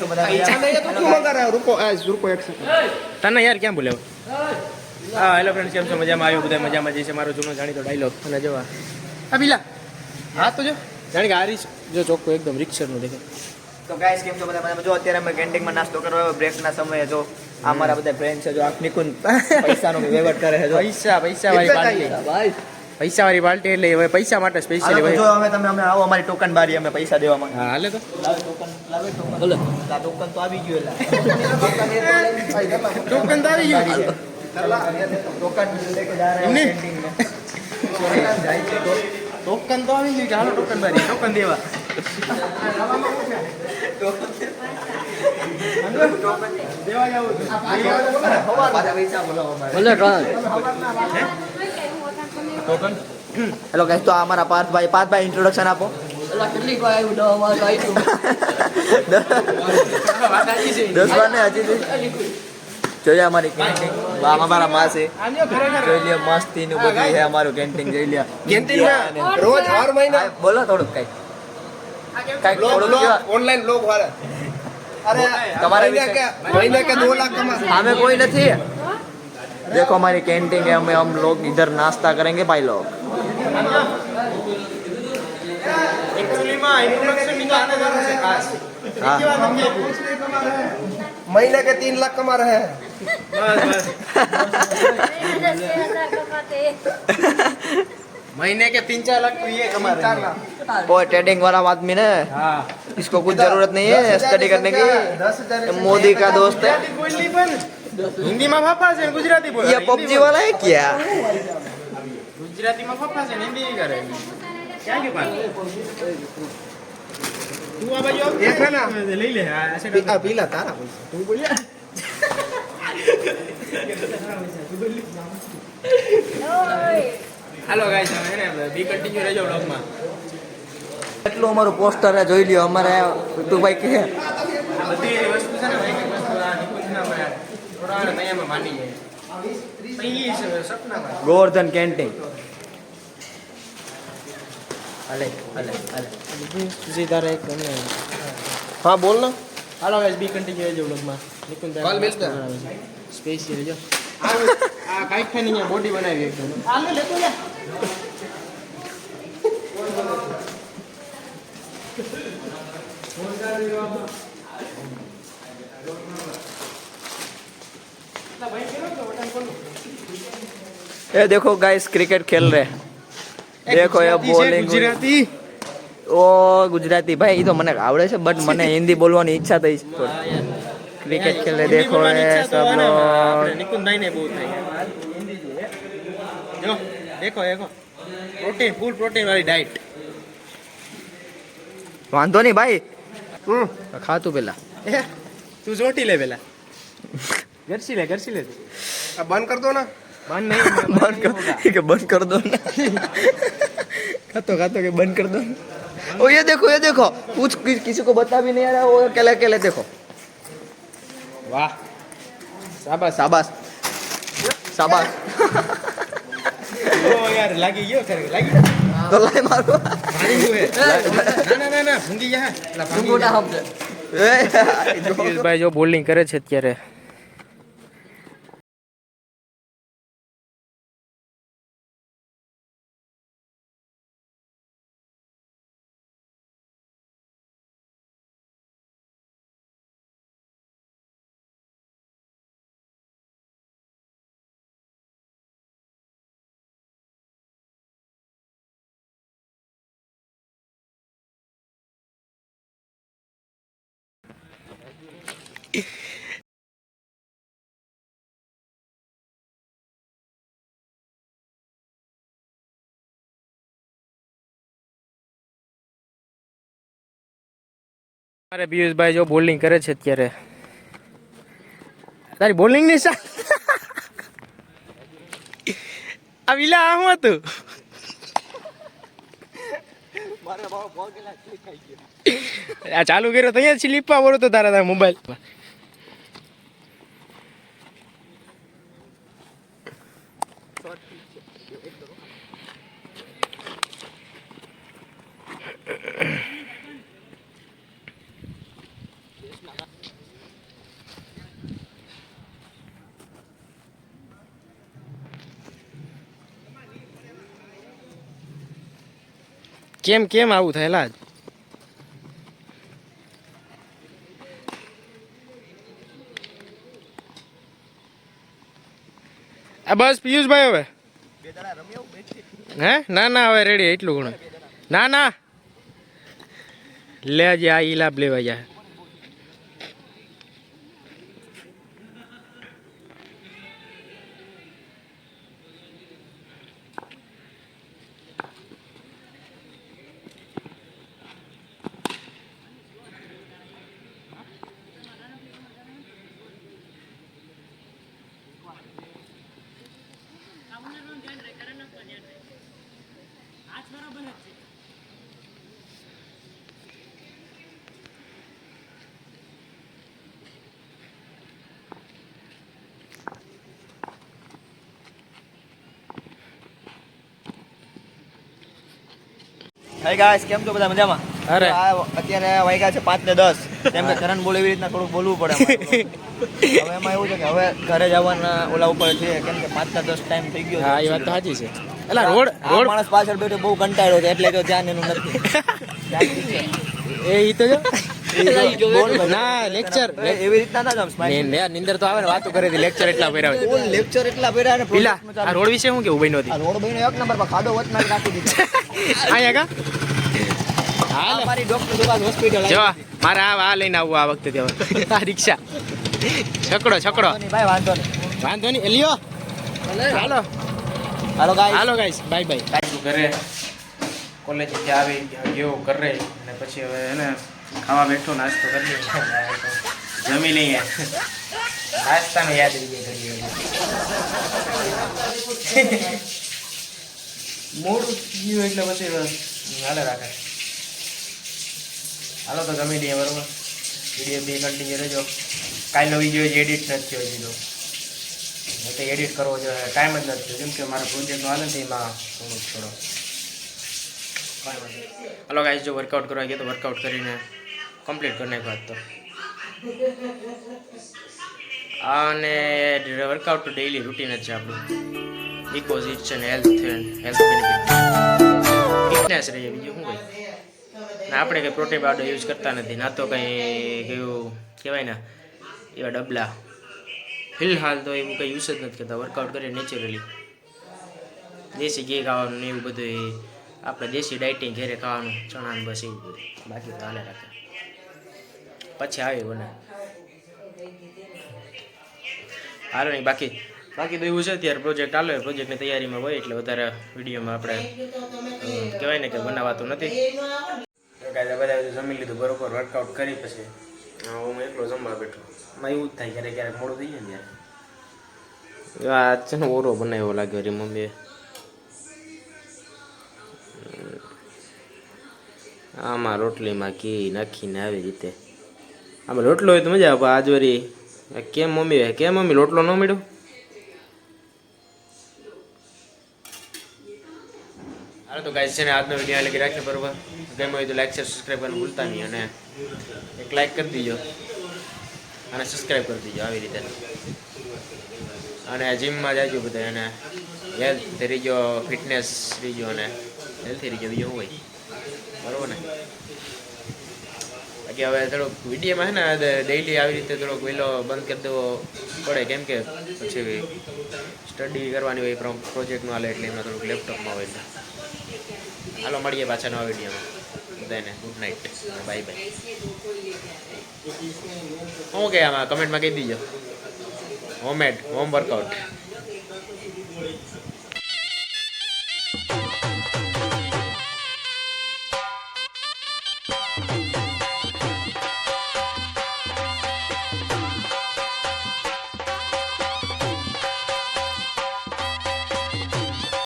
છો બધા મજામાં? તને યાર ક્યાં બોલાવ હા હેલો ફ્રેન્ડ્સ કેમ છો? મજામાં? આવ્યો બધા મજામાં? જઈશે મારો જૂનો જાણીતો ડાયલોગ અને જોવા. હા બીલા. હા તો જો. જાણે કે આ રીસ જો ચોખ્ખો એકદમ રિક્ષરનું દેખે તો ગાઈસ કેમ છો બધા મજામાં? જો અત્યારે અમે કેન્ટીનમાં નાસ્તો કરવા આવ્યો બ્રેકના સમયે જો આ મારા બધા ફ્રેન્ડ છે જો આ નિકુંજ પૈસાનો વહીવટ કરે છે જો. પૈસા પૈસા ભાઈ ભાઈ. પૈસા વાળી પાર્ટી એટલે હવે પૈસા માટે સ્પેશિયલી હોય. જો અમે તમે અમે આવો અમારી ટોકન બારી અમે પૈસા દેવા માંગે હા હાલે તો. લાવે ટોકન લાવે ટોકન. બોલો આ ટોકન તો આવી ગયું ટોકન તો આવી ગયું. ટોકન લેકે જા રહે? કેન્ટીન ટોકન તો આવી ગયું. કે હાલો ટોકન બારી. ટોકન દેવા. દેવા જવું પાછા પૈસા બોલાવો અમારે. ટોકન. હેલો ગાઈસ તો અમારા પાર્થભાઈ પાર્થભાઈ ઇન્ટ્રોડક્શન આપો. હજી જોઈએ અમારી કેન્ટીન જોઈ લે મસ્તી બધું છે અમારું કેન્ટીન જોઈ લે કેન્ટીન રોજ હર મહિના? બોલો થોડુંક કઈ કઈ થોડુંક ઓનલાઈન બ્લોગ વાળા અરે તમારે મહિના કે 2 લાખ કમા અમે કોઈ નથી. देखो हमारी कैंटीन है हमें हम लोग इधर नाश्ता करेंगे भाई लोग। महीने हाँ। के तीन लाख कमा रहे महीने के तीन चार लाख तो ये कमा रहे हैं। वो ट्रेडिंग वाला आदमी ने हाँ। इसको कुछ ज़रूरत नहीं है स्टडी करने की। मोदी का दोस्त है। હિન્દી માં ફાફા છે ગુજરાતી બોલે. યે પબજી વાળા હે ક્યા? ગુજરાતી માં ફાફા છે હિન્દી ની કરે. ક્યાં ગયો પાછો? તું આ બાજુ એક ના. લઈ લે. આ પીલા તારા તું બોલ્યા. હાલો ગાઈસ હવે ને બી કન્ટિન્યુ રહેજો વ્લોગમાં એટલું અમારું પોસ્ટર જોઈ લ્યો અમારે ટુ ભાઈ કે બધી વસ્તુ છે ને એક વસ્તુ આ નિકુંજ ના ભાઈ गोवर्धन कैंटीन हाँ। बोल ना। हेलो गाइस बी कंटिन्यू है जो लोग में। लेकिन भाई कॉल मिलता है। स्पेस ये जो। आ काई खानी है बॉडी बनाई है एकदम। आ ले ले तो जा। फ़ोन कर दियो ये देखो गाइस क्रिकेट खेल रहे देखो ये बॉलिंग ગુજરાતી ઓ ગુજરાતી ભાઈ એ તો મને આવડે છે બટ મને હિન્દી બોલવાની ઈચ્છા થઈ છે ક્રિકેટ ખેલે દેખો એ સબ લોગ નિકુંજભાઈ ને બહુ થાય હિન્દી જોઈએ જો દેખો દેખો પ્રોટીન ફૂલ પ્રોટીન વાળી ડાઈટ વાંધો નહીં ભાઈ ખાતું પેલા તું જોટી લે પેલા ગરસી લે ગરસી લે તું. अब बंद कर दो ना બંધ નહીં બંધ કર કે બંધ कर दो ना खातो खातो के बंद कर दो ओ ये देखो ये देखो कुछ कि- किसी को बता भी नहीं आ रहा वो अकेले अकेले देखो વાહ શાબાશ शाबाश शाबाश ઓ યાર લાગી ગયો ખરેખર લાગી ગયો तो लाई मारो ભારી ગયું હે. ના ના ના ના ભૂંગી જા પેલા ભાંગી જા. ભાઈ જો બોલિંગ કરે છે અત્યારે મારે પિયુષભાઈ જો બોલિંગ કરે છે અત્યારે. તારી બોલિંગ નિશા આ વિલા આ હું હતું? આ ચાલુ કર્યો તો અહીંયા સ્લીપમાં બોલો તો તારા મોબાઈલ કેમ કેમ આવું થયેલા જ આ બસ પિયુષભાઈ હવે. હે? ના ના, હવે રેડી એટલું ઘણું ના ના. લે, આજે આ ઈલાબ લેવા જાય હાય ગાઈસ કેમ છો બધા મજામાં અરે. આ અત્યારે વાગ્યા છે પાંચ ને દસ એમ કે કરણ બોલે એવી રીતના થોડુંક બોલવું પડે હવે એમાં એવું છે કે હવે ઘરે જવાના ઓલા ઉપર છે કેમ કે પાંચ ને દસ ટાઈમ થઈ ગયો. હા એ વાત તો સાચી છે એટલે રોડ રોડ માણસ પાછળ બેઠો બહુ કંટાળ્યો છે એટલે જો ધ્યાન એનું નથી એ તો જો. ના લેક્ચર એવી રીતના ના જામ સ્માઈલ નિંદર તો આવે ને વાતો કરે લેક્ચર એટલા ભર્યા હોય લેક્ચર એટલા ભર્યા ને પીલા આ રોડ વિશે શું કેવું બન્યો હતી રોડ બન્યો એક નંબર પર ખાડો વચમાં રાખી દીધો અહીંયા કા હાલ મારી ડોક્ટર હોસ્પિટલ જો મારે આ આ લઈને આવવું આ વખતે આ રિક્ષા છકડો છકડો ભાઈ વાંધો નહીં વાંધો નહીં લ્યો હાલો હાલો ગાઈસ હાલો ગાઈસ બાય બાય ઘરે કોલેજ આવી ગયો ઘરે અને પછી હવે એને ખાવા બેઠો, નાસ્તો કરી જમી લઈએ. નાસ્તાને યાદ રહી જાય ઘડી મોડું ગયું એટલે પછી હાલે રાખે. હાલો તો ગમી લઈએ, બરોબર? વીડિયો બી કન્ટિન્યુ રહેજો. કાલનો વીડિયો જ એડિટ નથી થયો હજી તો. હું તો એડિટ કરવો જોઈએ ટાઈમ જ નથી થયો. કેમ કે મારા પ્રોજેક્ટનો આવે ને તો એમાં થોડુંક થોડો હલો ગાઈસ જો વર્કઆઉટ કરવા ગયા તો વર્કઆઉટ કરીને કમ્પ્લીટ કરી નાખ્યો હતો અને વર્કઆઉટ તો ડેઈલી રૂટીન જ છે આપણું. બિકોઝ છે ને હેલ્થ હેલ્થ ફિટનેસ રહીએ બીજું શું હોય? ને આપણે કંઈ પ્રોટીન પાવડર યુઝ કરતા નથી. ના તો કંઈ કયું કહેવાય ને, એવા ડબલા. ફિલહાલ તો એવું કંઈ યુઝ જ નથી કરતા. વર્કઆઉટ કરીએ નેચરલી દેશી ઘી ખાવાનું ને એવું બધું આપણે દેશી ડાયટિંગ ઘેરે ખાવાનું ચણા ને બસ એવું બધું બાકી તો હાલે રાખે. પછી આવી બને હાલો નહીં બાકી બાકી તો એવું છે અત્યારે પ્રોજેક્ટ ચાલે પ્રોજેક્ટની તૈયારીમાં હોય એટલે વધારે વિડીયોમાં આપણે કહેવાય ને કે બનાવાતું નથી. બધા જમી લીધું બરોબર વર્કઆઉટ કરી પછી હા, એકલો જમવા બેઠો. એમાં એવું જ થાય ક્યારેક ક્યારેક મોડું થઈ જાય ને આ છે ને ઓરો બનાવ્યો લાગ્યો રે મમ્મીએ. આમાં રોટલીમાં ઘી નાખીને આવી રીતે. આમાં રોટલો હોય તો મજા આવે આજ વરી કેમ મમ્મી કેમ મમ્મી? રોટલો ન મળ્યો? હાલો તો ગાઈસ છે ને આજનો વીડિયો લગી રાખીએ બરોબર. ગમ્યો હોય તો લાઈક શેર સબસ્ક્રાઈબ કરવાનું ભૂલતા નહીં અને એક લાઈક કરી દીજો. અને સબસ્ક્રાઈબ કરી દીજો આવી રીતે. અને જીમમાં જાજો બધા અને હેલ્થ રહીજો ફિટનેસ રહીજો અને હેલ્થી રહીજો બીજો હોય? બરોબર ને? બાકી હવે થોડોક વિડીયોમાં હે ને ડેઈલી આવી રીતે થોડોક વહેલો બંધ કરી દેવો પડે. કેમ કે પછી સ્ટડી કરવાની હોય પ્રોજેક્ટનું હાલે એટલે એમાં થોડુંક લેપટોપમાં હોય. એટલે હાલો, મળીએ પાછા નવા વિડીયોમાં. બધાને ગુડ નાઇટ બાય બાય શું કે આમાં? કમેન્ટમાં કહી દીજો. Homemade home workout